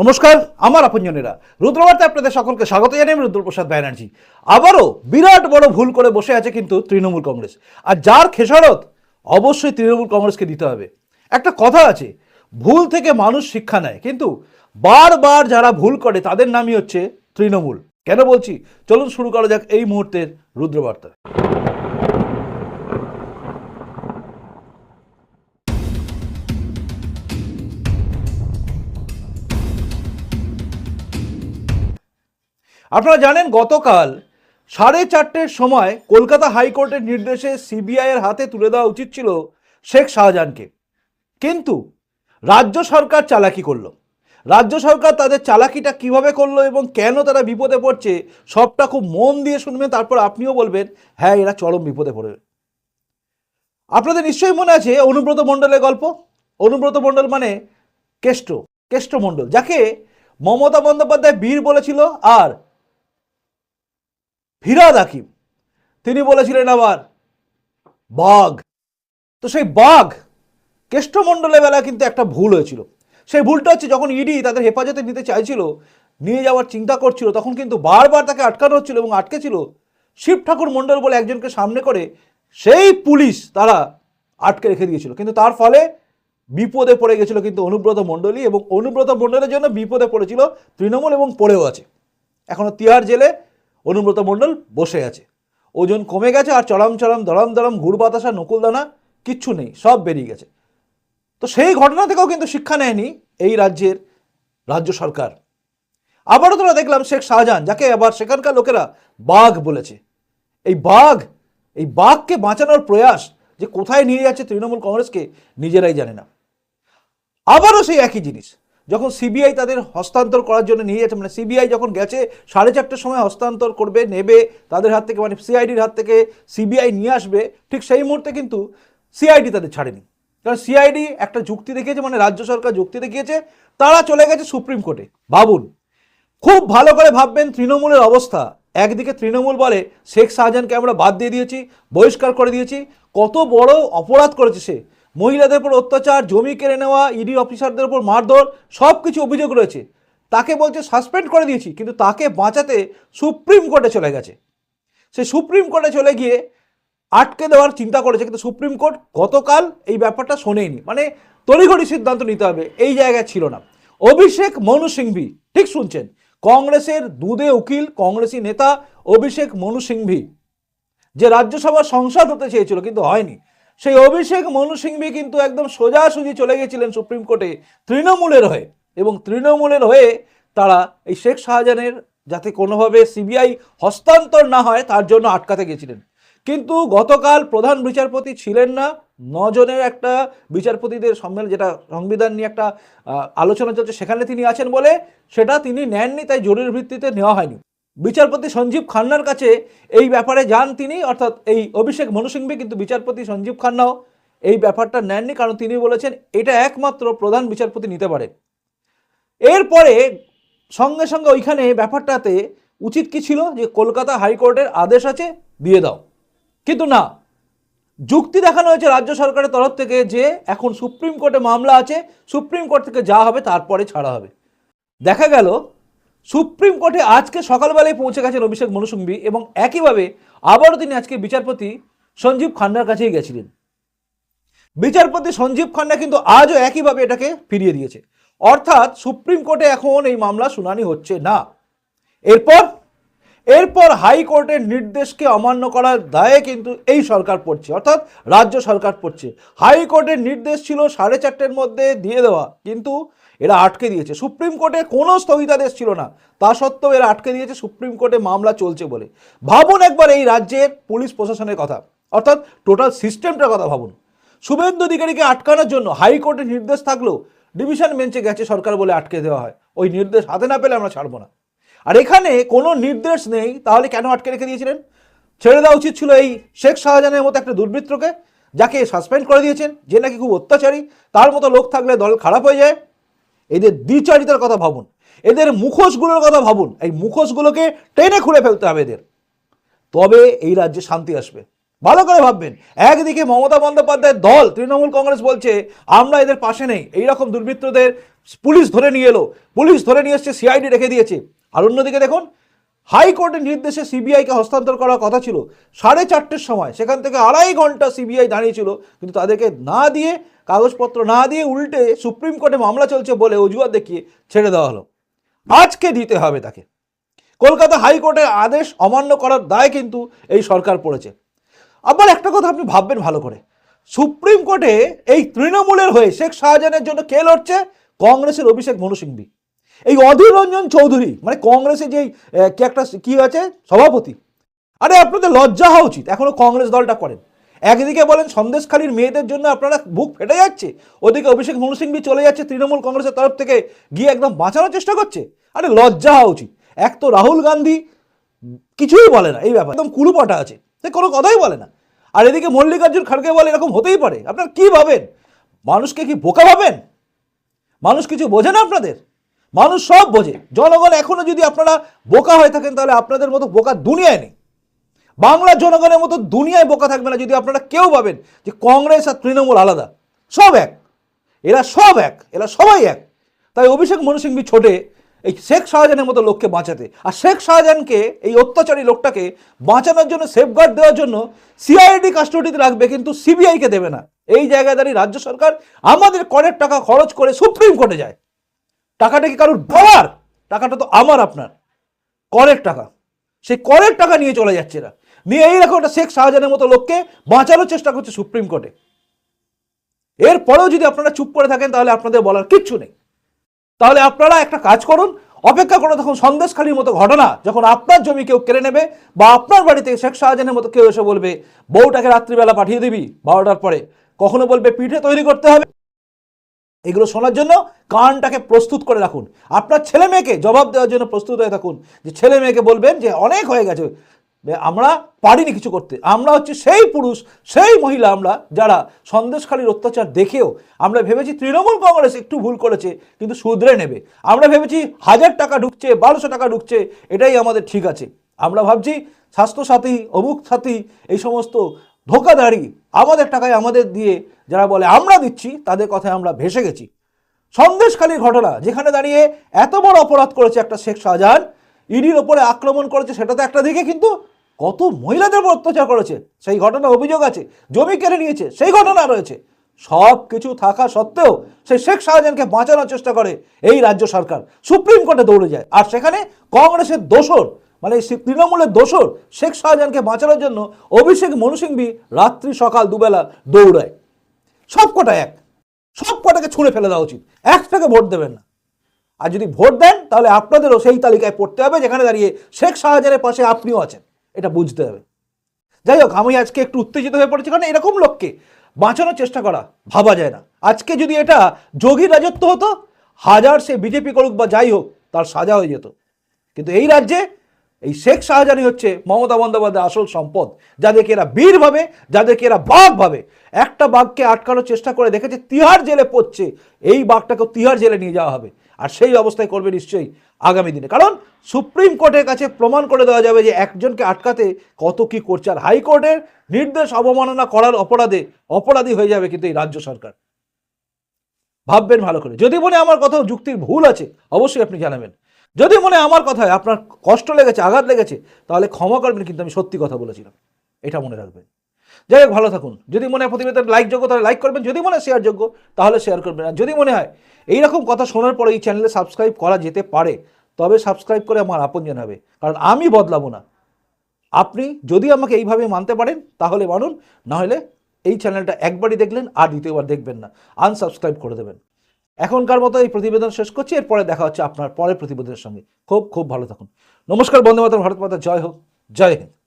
নমস্কার, আমার আপনজনেরা। রুদ্রবার্তে আপনাদের সকলকে স্বাগত জানাই আমি রুদ্রপ্রসাদ ব্যানার্জি। আবারও বিরাট বড় ভুল করে বসে আছে কিন্তু তৃণমূল কংগ্রেস। আর যার খেসারত অবশ্যই তৃণমূল কংগ্রেসকে দিতে হবে। একটা কথা আছে, ভুল থেকে মানুষ শিক্ষা নেয়, কিন্তু বারবার যারা ভুল করে তাদের নামই হচ্ছে তৃণমূল। কেন বলছি? চলুন শুরু করা যাক এই মুহূর্তের রুদ্রবার্তা। আপনারা জানেন গতকাল সাড়ে চারটের সময় কলকাতা হাইকোর্টের নির্দেশে সিবিআই এর হাতে তুলে দেওয়া উচিত ছিল শেখ শাহজাহানকে। কিন্তু রাজ্য সরকার চালাকি করল। রাজ্য সরকার তাদের চালাকিটা কীভাবে করল এবং কেন তারা বিপদে পড়ছে, সবটা খুব মন দিয়ে শুনবেন, তারপর আপনিও বলবেন হ্যাঁ এরা চরম বিপদে পড়বে আপনাদের নিশ্চয়ই মনে আছে অনুব্রত মণ্ডলের গল্প? অনুব্রত মণ্ডল মানে কেষ্ট কেষ্ট মণ্ডল, যাকে মমতা বন্দ্যোপাধ্যায় বীর বলেছিল আর ফিরাদ হাকিম তিনি বলেছিলেন আবার, বাঘ। তো সেই বাঘ কেষ্টমণ্ডলের বেলা কিন্তু একটা ভুল হয়েছিল। সেই ভুলটা হচ্ছে যখন ইডি তাদের হেফাজতে নিতে চাইছিল, নিয়ে যাওয়ার চিন্তা করছিল, তখন কিন্তু বারবার তাকে আটকানো হচ্ছিল এবং আটকে ছিল শিব ঠাকুর মণ্ডল বলে একজনকে সামনে করে সেই পুলিশ তারা আটকে রেখে দিয়েছিল। কিন্তু তার ফলে বিপদে পড়ে গেছিল কিন্তু অনুব্রত মণ্ডলী এবং অনুব্রত মণ্ডলের জন্য বিপদে পড়েছিল তৃণমূল এবং পড়েও আছে। এখনও তিহার জেলে অনুব্রত মণ্ডল বসে আছে। ওজন কমে গেছে আর চরম চরম দরম দরম গুড় বাতাসা নকুলদানা কিচ্ছু নেই, সব বেরিয়ে গেছে। তো সেই ঘটনা থেকেও কিন্তু শিক্ষা নেয়নি এই রাজ্যের রাজ্য সরকার। আবারও তোরা দেখলাম শেখ শাহজাহান, যাকে আবার সেখানকার লোকেরা বাঘ বলেছে। এই বাঘ, এই বাঘকে বাঁচানোর প্রয়াস যে কোথায় নিয়ে যাচ্ছে তৃণমূল কংগ্রেসকে নিজেরাই জানে না। আবারও সেই একই জিনিস যখন সিবিআই তাদের হস্তান্তর করার জন্য নিয়ে যাচ্ছে মানে সিবিআই যখন গেছে, সাড়ে চারটের সময় হস্তান্তর করবে, নেবে, তাদের হাত থেকে মানে সিআইডির হাত থেকে সিবিআই নিয়ে আসবে, ঠিক সেই মুহূর্তে কিন্তু সিআইডি তাদের ছাড়েনি। কারণ সিআইডি একটা যুক্তি দেখিয়েছে মানে রাজ্য সরকার যুক্তি দেখিয়েছে, তারা চলে গেছে সুপ্রিম কোর্টে। ভাবুন, খুব ভালো করে ভাববেন তৃণমূলের অবস্থা। একদিকে তৃণমূল বলে, শেখ শাহজাহানকে আমরা বাদ দিয়ে দিয়েছি, বহিষ্কার করে দিয়েছি, কত বড় অপরাধ করেছে সে। মহিলাদের উপর অত্যাচার, জমি কেড়ে নেওয়া ইডি অফিসারদের উপর মারধর সব কিছু অভিযোগ রয়েছে। তাকে বলছে সাসপেন্ড করে দিয়েছি। কিন্তু তাকে বাঁচাতে সুপ্রিম কোর্টে চলে গেছে। সে সুপ্রিম কোর্টে চলে গিয়ে আটকে দেওয়ার চিন্তা করেছে, কিন্তু সুপ্রিম কোর্ট গতকাল এই ব্যাপারটা শোনেনি। মানে তড়িঘড়ি সিদ্ধান্ত নিতে হবে, এই জায়গায় ছিল না। অভিষেক মনু সিংভি, ঠিক শুনছেন? কংগ্রেসের দুধে উকিল, কংগ্রেসি নেতা অভিষেক মনু সিংভি, যে রাজ্যসভার সংসদ হতে চেয়েছিল, কিন্তু হয়নি। সেই অভিষেক মনু সিংভি কিন্তু একদম সোজাসুজি চলে গেছিলেন সুপ্রিম কোর্টে তৃণমূলের হয়ে। এবং তৃণমূলের হয়ে তারা এই শেখ শাহজাহানের যাতে কোনোভাবে সিবিআই হস্তান্তর না হয়, তার জন্য আটকাতে গেছিলেন। কিন্তু গতকাল প্রধান বিচারপতি ছিলেন না। নজনের একটা বিচারপতিদের সম্মেলন, যেটা সংবিধান নিয়ে একটা আলোচনা চলছে, সেখানে তিনি আছেন বলে সেটা তিনি নেননি, তাই জরুরি ভিত্তিতে নেওয়া হয়নি। বিচারপতি সঞ্জীব খান্নার কাছে এই ব্যাপারে যান তিনি, অর্থাৎ এই অভিষেক মনু কিন্তু বিচারপতি সঞ্জীব খান্নাও এই ব্যাপারটা নেননি, কারণ তিনি বলেছেন এটা একমাত্র প্রধান বিচারপতি নিতে পারে। এরপরে সঙ্গে সঙ্গে ওইখানে ব্যাপারটাতে উচিত কি ছিল? যে কলকাতা হাইকোর্টের আদেশ আছে, দিয়ে দাও। কিন্তু না, যুক্তি দেখানো হয়েছে রাজ্য সরকারের তরফ থেকে যে এখন সুপ্রিম কোর্টে মামলা আছে, সুপ্রিম কোর্ট থেকে যা হবে তারপরে ছাড়া হবে। দেখা গেল সুপ্রিম কোর্টে আজকে সকালবেলায় পৌঁছে গেছেন অভিষেক মনুসুম্বি এবং একইভাবে আবারও তিনি আজকে বিচারপতি সঞ্জীব খান্নার কাছেই গেছিলেন। বিচারপতি সঞ্জীব খান্না কিন্তু আজও একইভাবে এটাকে ফিরিয়ে দিয়েছে। অর্থাৎ সুপ্রিম কোর্টে এখন এই মামলা শুনানি হচ্ছে না। এরপর এরপর হাইকোর্টের নির্দেশকে অমান্য করার দায়ে কিন্তু এই সরকার পড়ছে, অর্থাৎ রাজ্য সরকার পড়ছে। হাইকোর্টের নির্দেশ ছিল সাড়ে চারটের মধ্যে দিয়ে দেওয়া, কিন্তু এরা আটকে দিয়েছে। সুপ্রিম কোর্টে কোনো স্থগিতাদেশ ছিল না, তা সত্ত্বেও এরা আটকে দিয়েছে, সুপ্রিম কোর্টে মামলা চলছে বলে। ভাবুন একবার এই রাজ্যের পুলিশ প্রশাসনের কথা, অর্থাৎ টোটাল সিস্টেমটার কথা ভাবুন। শুভেন্দু অধিকারীকে আটকানোর জন্য হাইকোর্টের নির্দেশ থাকলেও ডিভিশন বেঞ্চে গেছে সরকার বলে আটকে দেওয়া হয়। ওই নির্দেশ হাতে না পেলে আমরা ছাড়বো না। আর এখানে কোনো নির্দেশ নেই, তাহলে কেন আটকে রেখে দিয়েছিলেন? ছেড়ে দেওয়া উচিত ছিল এই শেখ শাহজাহানের মতো একটা দুর্বৃত্তকে, যাকে সাসপেন্ড করে দিয়েছেন, যে নাকি খুব অত্যাচারী, তার মতো লোক থাকলে দল খারাপ হয়ে যায়। এদের দ্বিচারিতার কথা ভাবুন, এদের মুখোশগুলোর কথা ভাবুন, এই মুখোশগুলোকে টেনে খুলে ফেলতে হবে এদের। তবে এই রাজ্যে শান্তি আসবে। ভালো করে ভাববেন, একদিকে মমতা বন্দ্যোপাধ্যায়ের দল, তৃণমূল কংগ্রেস বলছে, আমরা এদের পাশে নেই। এইরকম দুর্বৃত্তদের পুলিশ ধরে নিয়ে এলো, পুলিশ ধরে নিয়ে এসছে সিআইডি রেখে দিয়েছে। আর অন্যদিকে দেখুন হাইকোর্টের নির্দেশে সিবিআইকে হস্তান্তর করার কথা ছিল। সাড়ে চারটের সময়, সেখান থেকে আড়াই ঘণ্টা সিবিআই দাঁড়িয়েছিল। কিন্তু তাদেরকে না দিয়ে, কাগজপত্র না দিয়ে উল্টে সুপ্রিম কোর্টে মামলা চলছে বলে অজুহাত দেখিয়ে ছেড়ে দেওয়া হলো। আজকে দিতে হবে তাকে। কলকাতা হাইকোর্টের আদেশ অমান্য করার দায় কিন্তু এই সরকার পড়েছে। আবার একটা কথা আপনি ভাববেন ভালো করে। সুপ্রিম কোর্টে এই তৃণমূলের হয়ে শেখ শাহজাহানের জন্য কে লড়ছে? কংগ্রেসের অভিষেক মনু এই অধীর রঞ্জন চৌধুরী মানে কংগ্রেসের যেই কি একটা কি আছে? সভাপতি। আরে, আপনাদের লজ্জা হওয়া উচিত, এখনও কংগ্রেস দলটা করেন। একদিকে বলেন সন্দেশখালীর মেয়েদের জন্য আপনারা বুক ফেটে যাচ্ছে, ওদিকে অভিষেক মনু সিংভি চলে যাচ্ছে তৃণমূল কংগ্রেসের তরফ থেকে, গিয়ে একদম বাঁচানোর চেষ্টা করছে। আরে, লজ্জা হওয়া উচিত। এক তো রাহুল গান্ধী, কিছুই বলে না, এই ব্যাপার। একদম কুলুপাটা আছে, সে কোনো কথাই বলে না। আর এদিকে মল্লিকার্জুন খাড়গে বলে এরকম হতেই পারে। আপনারা কি ভাবেন? মানুষকে কি বোকা ভাবেন? মানুষ কিছু বোঝে না আপনাদের? মানুষ সব বোঝে। জনগণ এখনও যদি আপনারা বোকা হয়ে থাকেন, তাহলে আপনাদের মতো বোকা দুনিয়ায় নেই। বাংলার জনগণের মতো দুনিয়ায় বোকা থাকবে না যদি আপনারা কেউ ভাবেন যে কংগ্রেস আর তৃণমূল আলাদা। সব এক। এরা সব এক। এরা সবাই এক। তাই অভিষেক মনু সিংভি ছোটে এই শেখ শাহজাহানের মতো লোককে বাঁচাতে। আর শেখ শাহজাহানকে, এই অত্যাচারী লোকটাকে বাঁচানোর জন্য সেফগার্ড দেওয়ার জন্য সিআইডি কাস্টডিতে রাখবে, কিন্তু সিবিআইকে দেবে না। এই জায়গায় দাঁড়িয়ে রাজ্য সরকার আমাদের করের টাকা খরচ করে সুপ্রিম কোর্টে যায়। টাকাটা কি কারোর? বাবার! টাকাটা তো আমার, আপনার। করের টাকা। সেই করের টাকা নিয়ে চলে যাচ্ছে এরা। নিয়ে এইরকম একটা শেখ শাহজাহানের মতো লোককে বাঁচানোর চেষ্টা করছে সুপ্রিম কোর্টে। এরপরেও যদি আপনারা চুপ করে থাকেন, তাহলে আপনাদের বলার কিচ্ছু নেই। তাহলে আপনারা একটা কাজ করুন, অপেক্ষা করো তখন সন্দেশখালীর মতো ঘটনা, যখন আপনার জমি কেউ কেড়ে নেবে, বা আপনার বাড়িতে শেখ শাহজাহানের মতো কেউ এসে বলবে, বউটাকে রাত্রিবেলা পাঠিয়ে দিবি বারোটার পরে। কখনো বলবে, পিঠে তৈরি করতে হবে। এগুলো শোনার জন্য কানটাকে প্রস্তুত করে রাখুন। আপনার ছেলে মেয়েকে জবাব দেওয়ার জন্য প্রস্তুত হয়ে থাকুন যে ছেলে মেয়েকে বলবেন যে অনেক হয়ে গেছে। আমরা পারিনি কিছু করতে। আমরা হচ্ছে সেই পুরুষ, সেই মহিলা আমরা যারা সন্দেশখালীর অত্যাচার দেখেও আমরা ভেবেছি তৃণমূল কংগ্রেস একটু ভুল করেছে, কিন্তু শুধরে নেবে। আমরা ভেবেছি হাজার টাকা ঢুকছে, বারোশো টাকা ঢুকছে, এটাই আমাদের ঠিক আছে। আমরা ভাবছি স্বাস্থ্যসাথী, অমুক সাথী, এই সমস্ত ধোকাধারী আমাদের টাকায় আমাদের দিয়ে যারা বলে, আমরা দিচ্ছি, তাদের কথায় আমরা ভেসে গেছি। সন্দেশখালীর ঘটনা, যেখানে দাঁড়িয়ে এত বড় অপরাধ করেছে একটা শেখ শাহজাহান, ইডির ওপরে আক্রমণ করেছে, সেটা তো একটা দিকে কিন্তু কত মহিলাদের উপর অত্যাচার করেছে। সেই ঘটনা অভিযোগ আছে, জমি কেড়ে নিয়েছে, সেই ঘটনা রয়েছে। সব কিছু থাকা সত্ত্বেও সেই শেখ শাহজাহানকে বাঁচানোর চেষ্টা করে এই রাজ্য সরকার। সুপ্রিম কোর্টে দৌড়ে যায়, আর সেখানে কংগ্রেসের দোসর মানে এই তৃণমূলের দোসর শেখ শাহজাহানকে বাঁচানোর জন্য অভিষেক মনু সিংভি রাত্রি সকাল দুবেলা দৌড়ায়। সব কটা এক। সব কটাকে ছুঁড়ে ফেলে দেওয়া উচিত। একটাকে ভোট দেবেন না। আর যদি ভোট দেন, তাহলে আপনাদেরও সেই তালিকায় পড়তে হবে যেখানে দাঁড়িয়ে শেখ শাহজাহানের পাশে আপনিও আছেন। এটা বুঝতে হবে। যাই হোক, আমি আজকে একটু উত্তেজিত হয়ে পড়েছি কারণ এরকম লোককে বাঁচানোর চেষ্টা করা ভাবা যায় না। আজকে যদি এটা যোগীর রাজত্ব হতো, হাজার সে বিজেপি করুক বা যাই হোক, তার সাজা হয়ে যেত। কিন্তু এই রাজ্যে এই শেখ শাহজাহানই হচ্ছে মমতা বন্দ্যোপাধ্যায় আসল সম্পদ। যাদেরকে এরা বীর ভাবে, যাদেরকে এরা বাঘ ভাবে। একটা বাঘকে আটকানোর চেষ্টা করে দেখেছে, তিহার জেলে পড়ছে। এই বাঘটাকে তিহার জেলে নিয়ে যাওয়া হবে। আর সেই অবস্থায় করবে নিশ্চয়ই আগামী দিনে। কারণ সুপ্রিম কোর্টের কাছে প্রমাণ করে দেওয়া যাবে যে একজনকে আটকাতে কত কি করছে। আর হাইকোর্টের নির্দেশ অবমাননা করার অপরাধে অপরাধী হয়ে যাবে কিন্তু এই রাজ্য সরকার। ভাববেন ভালো করে। যদি মনে আমার কোথাও যুক্তির ভুল আছে, অবশ্যই আপনি জানাবেন। যদি মনে আমার কথায় আপনার কষ্ট লেগেছে, আঘাত লেগেছে, তাহলে ক্ষমা করবেন, কিন্তু আমি সত্যি কথা বলেছিলাম। এটা মনে রাখবেন। যাই হোক, ভালো থাকুন। যদি মনে হয় প্রতিবেদন লাইক যোগ্য, তাহলে লাইক করবেন। যদি মনে হয় শেয়ার যোগ্য, তাহলে শেয়ার করবেন। আর যদি মনে হয় এইরকম কথা শোনার পরে এই চ্যানেলে সাবস্ক্রাইব করা যেতে পারে, তবে সাবস্ক্রাইব করে আমার আপনজন হবে। কারণ আমি বদলাবো না। আপনি যদি আমাকে এইভাবে মানতে পারেন, তাহলে মানুন না হলে এই চ্যানেলটা একবারই দেখলেন আর দ্বিতীয়বার দেখবেন না। আনসাবস্ক্রাইব করে দেবেন। এখনকার মতো এই প্রতিবেদন শেষ করছি। এরপরে দেখা হচ্ছে আপনার পরের প্রতিবেদনের সঙ্গে। খুব খুব ভালো থাকুন। নমস্কার বন্ধু মাতা ভারত মাতা। জয় হোক। জয় হিন্দ।